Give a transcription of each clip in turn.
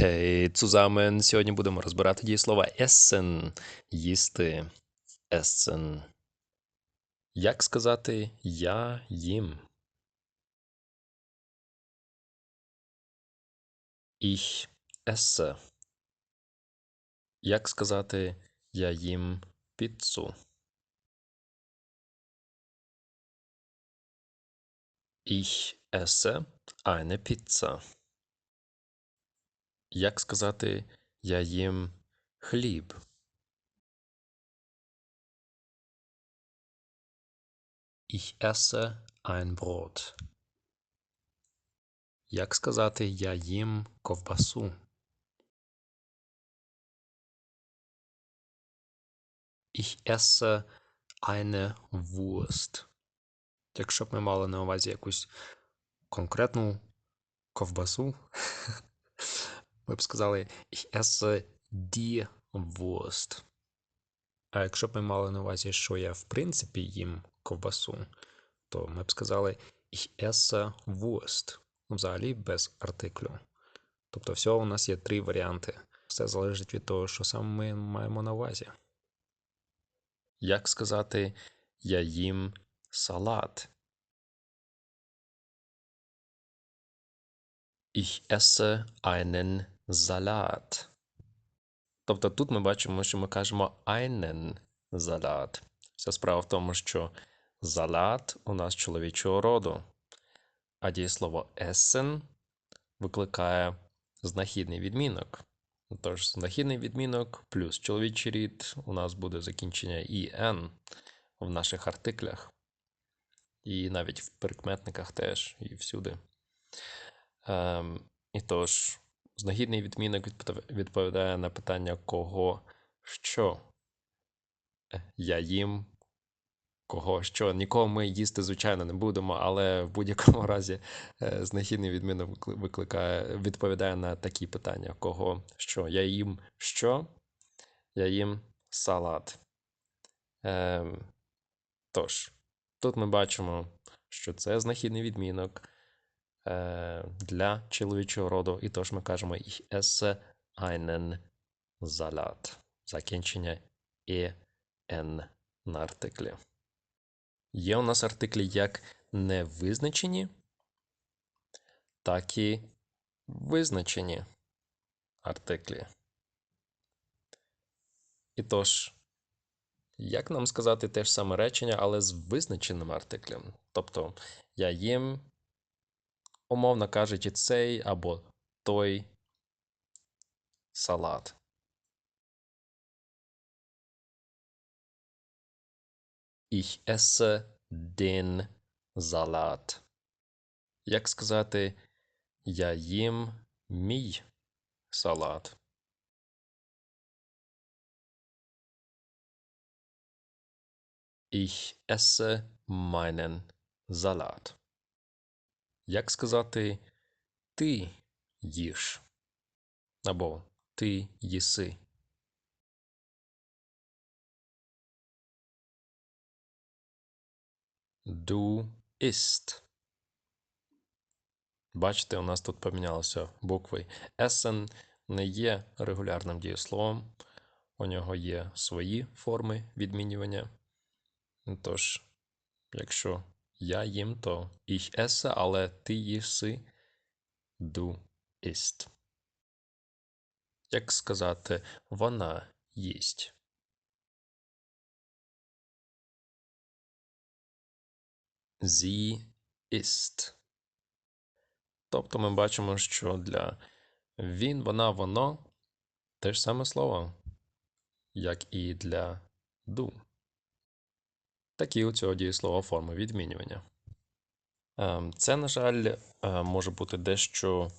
Hey, zusammen! Сьогодні будемо розбирати дієслова essen – їсти. Essen. Як сказати я їм? Ich esse. Як сказати я їм піцу? Ich esse eine Pizza. Як сказати я їм хліб? Ich esse ein Brot. Як сказати я їм ковбасу? Ich esse eine Wurst. Якщо б ми мали на увазі якусь конкретну ковбасу, ми б сказали Ich esse die Wurst. А якщо б ми мали на увазі, що я в принципі їм ковбасу, то ми б сказали Ich esse Wurst. Взагалі без артиклю. Тобто, всього у нас є три варіанти. Все залежить від того, що саме ми маємо на увазі. Як сказати я їм салат? Ich esse einen Salat. Тобто тут ми бачимо, що ми кажемо einen Salat. Вся справа в тому, що салат у нас чоловічого роду, а дієслово essen викликає знахідний відмінок. Тож, знахідний відмінок плюс чоловічий рід у нас буде закінчення «ін» в наших артиклях. І навіть в прикметниках теж, і всюди. Ем, І тож, знахідний відмінок відповідає на питання кого що. Я їм, кого що. Нікого ми їсти, звичайно, не будемо, але в будь-якому разі знахідний відмінок викликає, відповідає на такі питання: кого що. Я їм що? Я їм салат. Ем, Тож, тут ми бачимо, що це знахідний відмінок для чоловічого роду, і тож ми кажемо ich esse einen Salat. Закінчення «en» на артиклі. Є у нас артиклі як невизначені, так і визначені артиклі. І тож, як нам сказати те ж саме речення, але з визначеним артиклем? Тобто я їм умовно кажучи, цей або той салат. Ich esse den Salat. Як сказати, я їм мій салат. Ich esse meinen Salat. Як сказати ти їш? Або ти їси? Du isst. Бачите, у нас тут помінялися букви. Essen не є регулярним дієсловом. У нього є свої форми відмінювання. Тож, якщо я їм то ich esse, але ти їси du isst. Як сказати вона їсть? Sie isst. Тобто ми бачимо, що для він, вона, воно те ж саме слово, як і для du такі у цього дієслова форми відмінювання. Ем, це, на жаль, е, може бути дещо.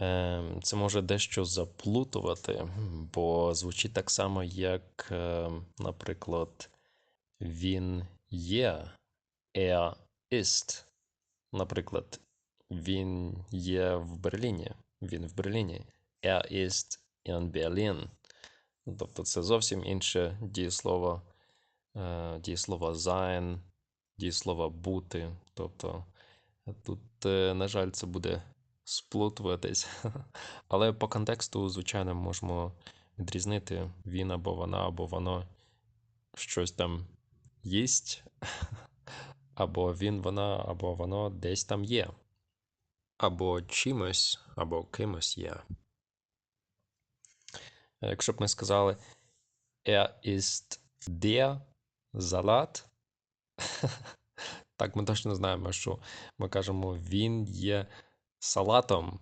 Ем, це може дещо заплутувати, бо звучить так само, як, ем, наприклад, він є, er ist. Наприклад, він є в Берліні. Він в Берліні. Er ist in Berlin. Тобто це зовсім інше дієслово дієслова sein, дієслова бути. Тобто тут, е, на жаль, це буде сплутуватись. Але по контексту, звичайно, можемо відрізнити він або вона, або воно щось там їсть, або він, вона, або воно десь там є. Або чимось, або кимось є. Якщо б ми сказали Er ist der Salat, так ми точно знаємо, що ми кажемо він є салатом.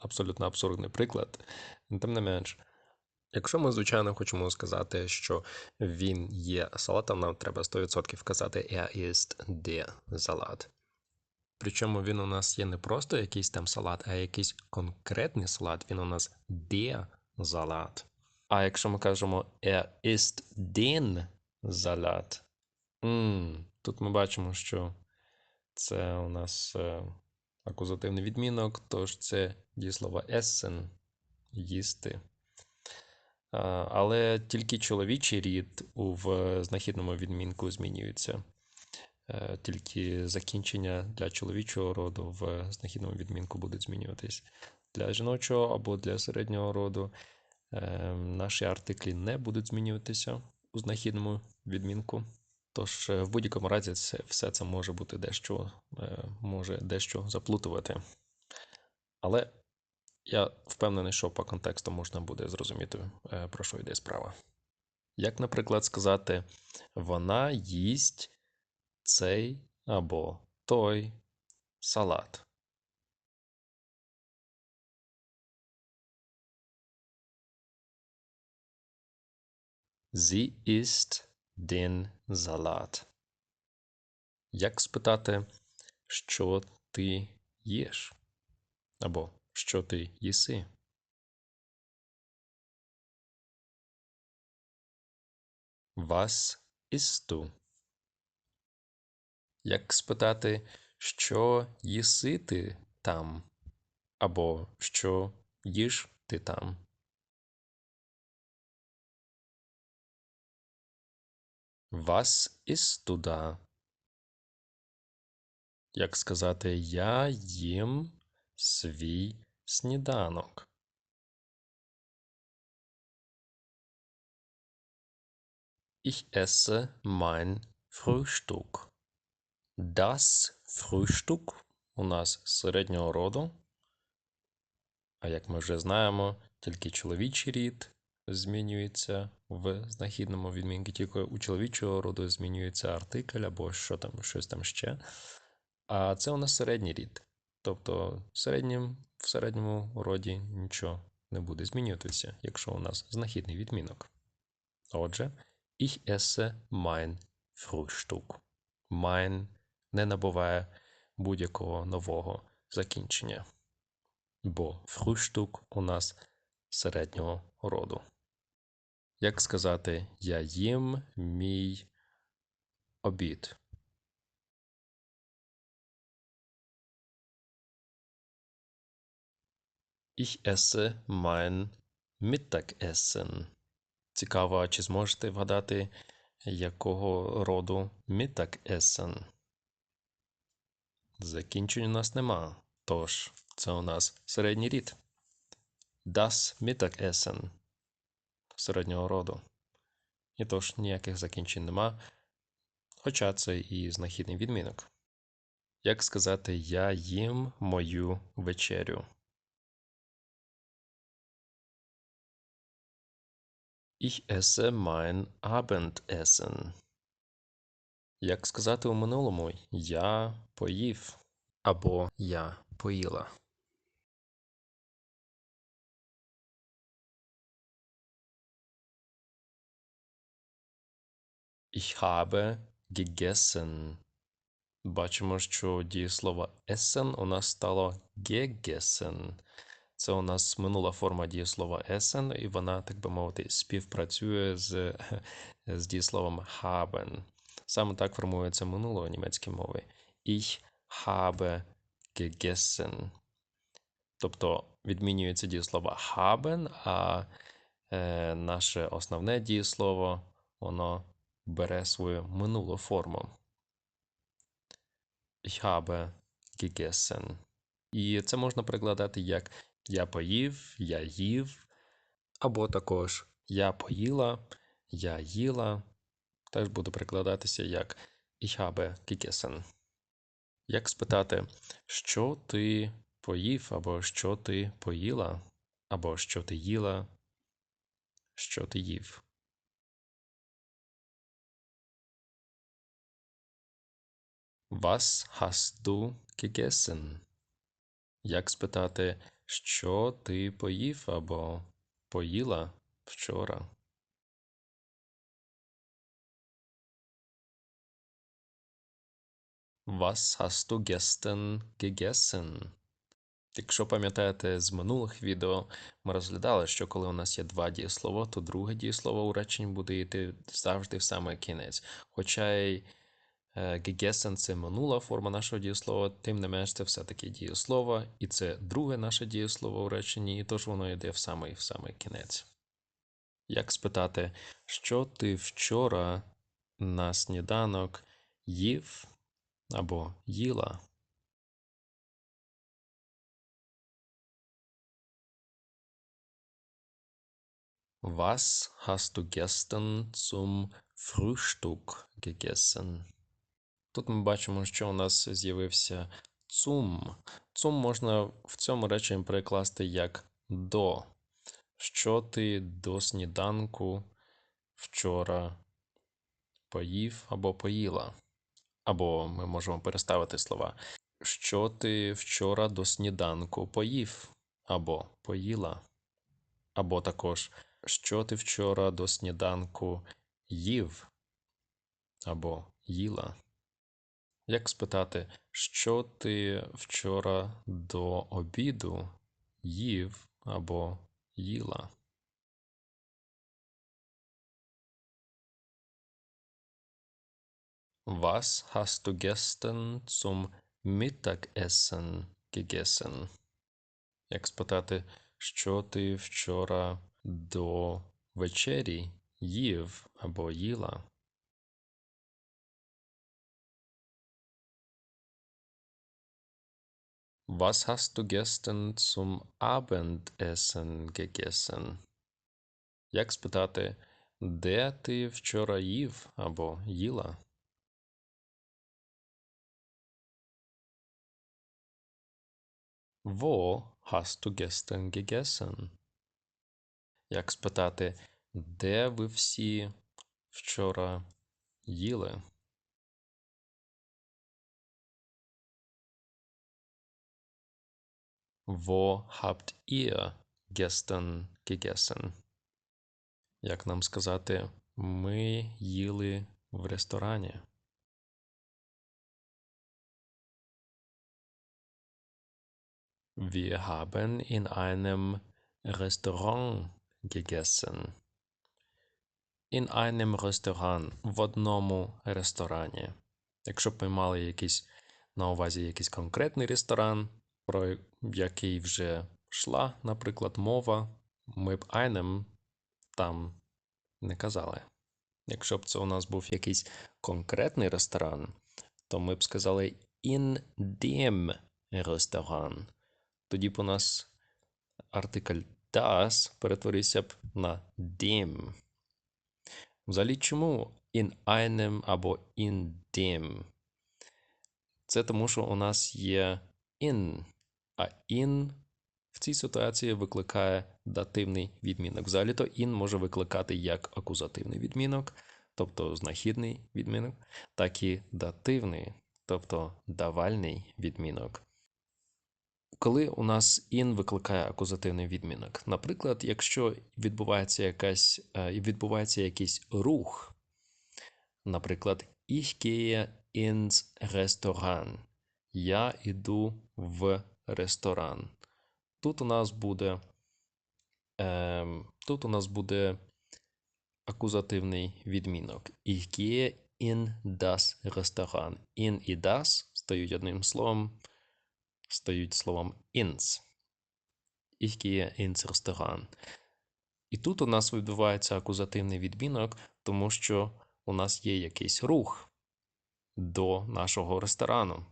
Абсолютно абсурдний приклад. Тим не менш, якщо ми, звичайно, хочемо сказати, що він є салатом, нам треба 100% казати Er ist der Salat. Причому він у нас є не просто якийсь там салат, а якийсь конкретний салат. Він у нас der Salat. А якщо ми кажемо Er ist den Salat, м, тут ми бачимо, що це у нас е, акузативний відмінок, тож це дієслово essen – їсти. Але тільки чоловічий рід у знахідному відмінку змінюється. Е, Тільки закінчення для чоловічого роду в знахідному відмінку будуть змінюватись. Для жіночого або для середнього роду е, наші артиклі не будуть змінюватися знахідному відмінку. Тож, е, в будь-якому разі, це, все це може бути дещо, е, може дещо заплутувати. Але я впевнений, що по контексту можна буде зрозуміти, е, про що йде справа. Як, наприклад, сказати, вона їсть цей або той салат. Sie isst den Salat. Як спитати, що ти їш? Або що ти їси? Isst du? Як спитати, що їси ти там? Або що їш ти там? Was isst du da? Як сказати, я їм свій сніданок. Ich esse mein Frühstück. Das Frühstück у нас середнього роду. А як ми вже знаємо, тільки чоловічий рід змінюється в знахідному відмінку, тільки у чоловічого роду змінюється артикль або що там, щось там ще. А це у нас середній рід. Тобто середнім, в середньому роді нічого не буде змінюватися, якщо у нас знахідний відмінок. Отже, ich esse mein Frühstück. Mein не набуває будь-якого нового закінчення. Бо Frühstück у нас середнього роду. Як сказати я їм мій обід? Ich esse mein Mittagessen. Цікаво, чи зможете вгадати, якого роду Mittagessen? Закінчень у нас нема. Тож, це у нас середній рід. Das Mittagessen середнього роду. І тож ніяких закінчень нема. Хоча це і знахідний відмінок. Як сказати, я їм мою вечерю? Ich esse mein Abendessen. Як сказати у минулому я поїв або я поїла. Ich habe gegessen. Бачимо, що дієслово essen у нас стало gegessen. Це у нас минула форма дієслова essen, і вона, так би мовити, співпрацює з, з дієсловом haben. Саме так формується минуло німецької мови. Ich habe gegessen. Тобто відмінюється дієслово haben, а е, наше основне дієслово, воно бере свою минулу форму. Ich habe gegessen. І це можна перекладати як я поїв, я їв, або також я поїла, я їла. Теж буде перекладатися як Ich habe gegessen. Як спитати, що ти поїв, або що ти поїла, або що ти їла, що ти їв. Was hast du gegessen? Як спитати, що ти поїв або поїла вчора? Was hast du gestern gegessen? Якщо пам'ятаєте з минулих відео, ми розглядали, що коли у нас є два дієслова, то друге дієслово у реченні буде йти завжди в саме кінець. Хоча й gegessen – це минула форма нашого дієслова, тим не менш це все-таки дієслово, і це друге наше дієслово у реченні, і тож воно йде в самий в самий кінець. Як спитати, що ти вчора на сніданок їв або їла? Was hast du gestern zum Frühstück gegessen? Тут ми бачимо, що у нас з'явився цум. Цум можна в цьому реченні перекласти як до. Що ти до сніданку вчора поїв або поїла? Або ми можемо переставити слова. Що ти вчора до сніданку поїв або поїла? Або також, що ти вчора до сніданку їв або їла? Як спитати, що ти вчора до обіду їв або їла? Was hast du gestern zum Mittagessen gegessen? Як спитати, що ти вчора до вечері їв або їла? Was hast du gestern zum Abendessen gegessen? Як спитати, де ти вчора їв або їла? Wo hast du gestern gegessen? Як спитати, де ви всі вчора їли? Wo habt ihr gestern gegessen? Як нам сказати, ми їли в ресторані? Wir haben in einem Restaurant gegessen. In einem Restaurant в одному ресторані. Якщо б ми мали якийсь на увазі якийсь конкретний ресторан, про який вже йшла, наприклад, мова, ми б einem там не казали. Якщо б це у нас був якийсь конкретний ресторан, то ми б сказали in dem Restaurant. Тоді б у нас артикль das перетворився б на dem. Взагалі, чому in einem або in dem? Це тому, що у нас є in, а in в цій ситуації викликає дативний відмінок. Взагалі то in може викликати як акузативний відмінок, тобто знахідний відмінок, так і дативний, тобто давальний відмінок. Коли у нас in викликає акузативний відмінок. Наприклад, якщо відбувається якась, відбувається якийсь рух, наприклад, ich gehe ins Restaurant. Я йду в ресторан. Тут у нас буде е, тут у нас буде акузативний відмінок. Ich gehe in das Restaurant. In і das стають одним словом, стають словом ins. Ich ins Restaurant. І тут у нас відбувається акузативний відмінок, тому що у нас є якийсь рух до нашого ресторану.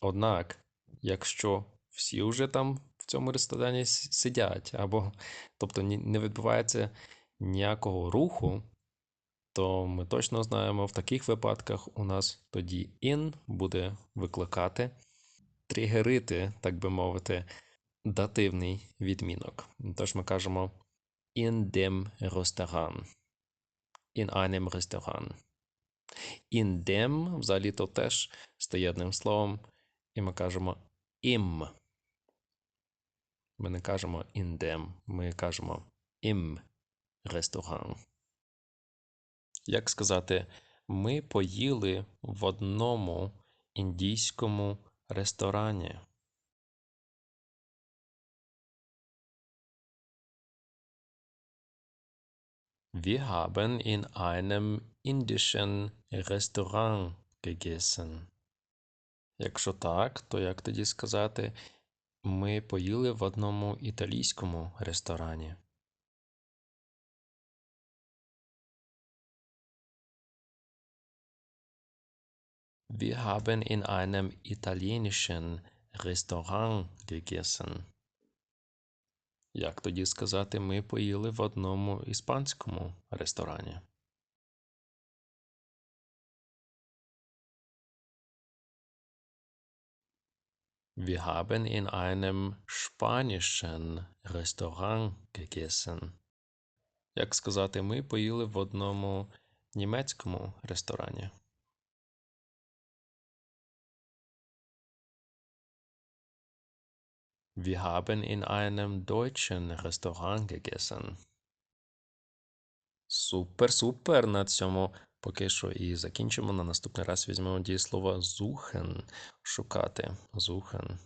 Однак якщо всі вже там в цьому ресторані сидять, або тобто не відбувається ніякого руху, то ми точно знаємо, в таких випадках у нас тоді in буде викликати, тригерити, так би мовити, дативний відмінок. Тож ми кажемо in dem Restaurant. In einem Restaurant. In dem взагалі то теж стає одним словом, і ми кажемо im. Ми не кажемо in ми кажемо im Restaurant. Як сказати, ми поїли в одному індійському ресторані. Wir haben in einem indischen Restaurant gegessen. Якщо так, то як тоді сказати, ми поїли в одному італійському ресторані? Wir haben in einem italienischen Restaurant gegessen. Як тоді сказати, ми поїли в одному іспанському ресторані? Wir haben in einem spanischen Restaurant gegessen. Як сказати, ми поїли в одному німецькому ресторані? Wir haben in einem deutschen Restaurant gegessen. Супер, супер. На цьому поки що і закінчимо. На наступний раз візьмемо дієслово suchen – шукати. Suchen.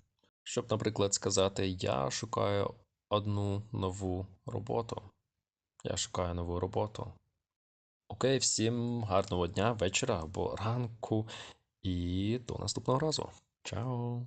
Щоб, наприклад, сказати Я шукаю одну нову роботу. Я шукаю нову роботу. Окей, всім гарного дня, вечора або ранку. І до наступного разу. Чао!